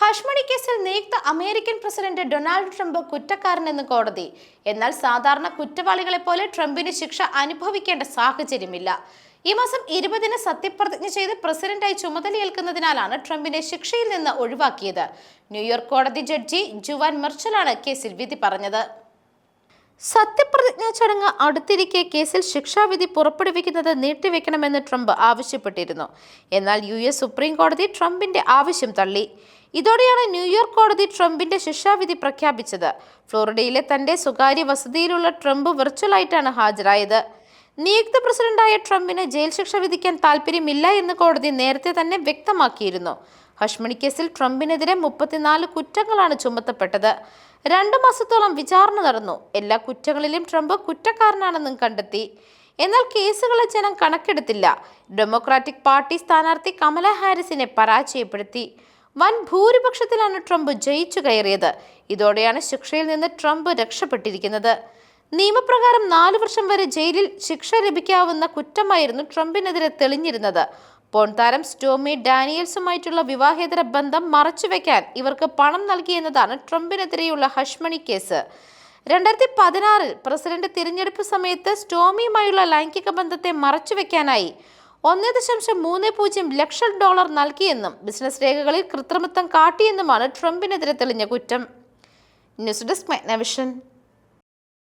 ഹഷ്മണി കേസിൽ നിയുക്ത American president Donald Trump കുറ്റക്കാരനെന്ന് കോടതി. എന്നാൽ സാധാരണ കുറ്റവാളികളെ പോലെ ട്രംപിന് ശിക്ഷ അനുഭവിക്കേണ്ട സാഹചര്യമില്ല. ഈ മാസം ഇരുപതിന് സത്യപ്രതിജ്ഞ ചെയ്ത് പ്രസിഡന്റായി ചുമതലയേൽക്കുന്നതിനാലാണ് ട്രംപിനെ ശിക്ഷയിൽ നിന്ന് ഒഴിവാക്കിയത്. ന്യൂയോർക്ക് കോടതി ജഡ്ജി ജുവാൻ മെർച്ചലാണ് കേസിൽ വിധി പറഞ്ഞത്. സത്യപ്രതിജ്ഞാ ചടങ്ങ് അടുത്തിരിക്കെ കേസിൽ ശിക്ഷാവിധി പുറപ്പെടുവിക്കുന്നത് നീട്ടിവെക്കണമെന്ന് ട്രംപ് ആവശ്യപ്പെട്ടിരുന്നു. എന്നാൽ യു എസ് സുപ്രീം കോടതി ട്രംപിന്റെ ആവശ്യം തള്ളി. ഇതോടെയാണ് ന്യൂയോർക്ക് കോടതി ട്രംപിന്റെ ശിക്ഷാവിധി പ്രഖ്യാപിച്ചത്. ഫ്ലോറിഡയിലെ തന്റെ സ്വകാര്യ വസതിയിലുള്ള ട്രംപ് വെർച്വലായിട്ടാണ് ഹാജരായത്. നിയുക്ത പ്രസിഡന്റായ ട്രംപിന് ജയിൽ ശിക്ഷ വിധിക്കാൻ താല്പര്യമില്ല എന്ന് കോടതി നേരത്തെ തന്നെ വ്യക്തമാക്കിയിരുന്നു. ഹഷ്മണി കേസിൽ ട്രംപിനെതിരെ മുപ്പത്തിനാല് കുറ്റങ്ങളാണ് ചുമത്തപ്പെട്ടത്. രണ്ടു മാസത്തോളം വിചാരണ നടന്നു. എല്ലാ കുറ്റങ്ങളിലും ട്രംപ് കുറ്റക്കാരനാണെന്നും കണ്ടെത്തി. എന്നാൽ കേസുകളെ ജനം കണക്കെടുത്തില്ല. ഡെമോക്രാറ്റിക് പാർട്ടി സ്ഥാനാർത്ഥി കമല ഹാരിസിനെ പരാജയപ്പെടുത്തി. വൻ ഭൂരിപക്ഷത്തിലാണ് ട്രംപ് ജയിച്ചു കയറിയത്. ഇതോടെയാണ് ശിക്ഷയിൽ നിന്ന് ട്രംപ് രക്ഷപ്പെട്ടിരിക്കുന്നത്. നിയമപ്രകാരം നാലു വർഷം വരെ ജയിലിൽ ശിക്ഷ ലഭിക്കാവുന്ന കുറ്റമായിരുന്നു ട്രംപിനെതിരെ തെളിഞ്ഞിരുന്നത്. പോൺ താരം സ്റ്റോമി ഡാനിയൽസുമായിട്ടുള്ള വിവാഹേതര ബന്ധം മറച്ചുവെക്കാൻ ഇവർക്ക് പണം നൽകിയെന്നതാണ് ട്രംപിനെതിരെയുള്ള ഹഷ്മണി കേസ്. രണ്ടായിരത്തി പതിനാറിൽ പ്രസിഡന്റ് തിരഞ്ഞെടുപ്പ് സമയത്ത് സ്റ്റോമിയുമായുള്ള ലൈംഗിക ബന്ധത്തെ മറച്ചുവെക്കാനായി ഒന്ന് ദശാംശം മൂന്ന് പൂജ്യം ലക്ഷം ഡോളർ നൽകിയെന്നും ബിസിനസ് രേഖകളിൽ കൃത്രിമത്വം കാട്ടിയെന്നുമാണ് ട്രംപിനെതിരെ തെളിഞ്ഞ കുറ്റം. News desk Magna Vision.